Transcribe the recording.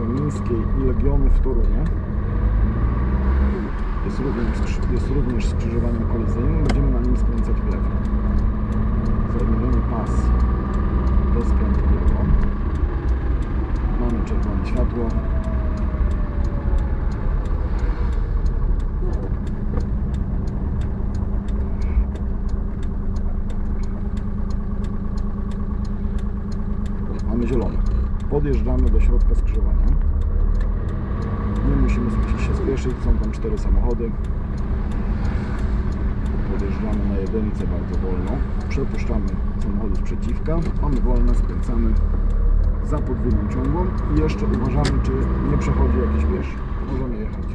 Lubelskiej i Legiony w Toruniu. Jest również, jest również skrzyżowaniem kolizyjnym. Będziemy na nim skręcać w lewo. Zajmujemy pas do skrętu w lewo. Mamy czerwone światło. Mamy zielone. Podjeżdżamy do środka skrzyżowania. Nie musimy się spieszyć, są tam cztery samochody. Podjeżdżamy na jedynce bardzo wolno. Przepuszczamy samochody z przeciwka. Mamy wolne, skręcamy za podwójną ciągłą i jeszcze uważamy, czy nie przechodzi jakiś pieszy. Możemy jechać.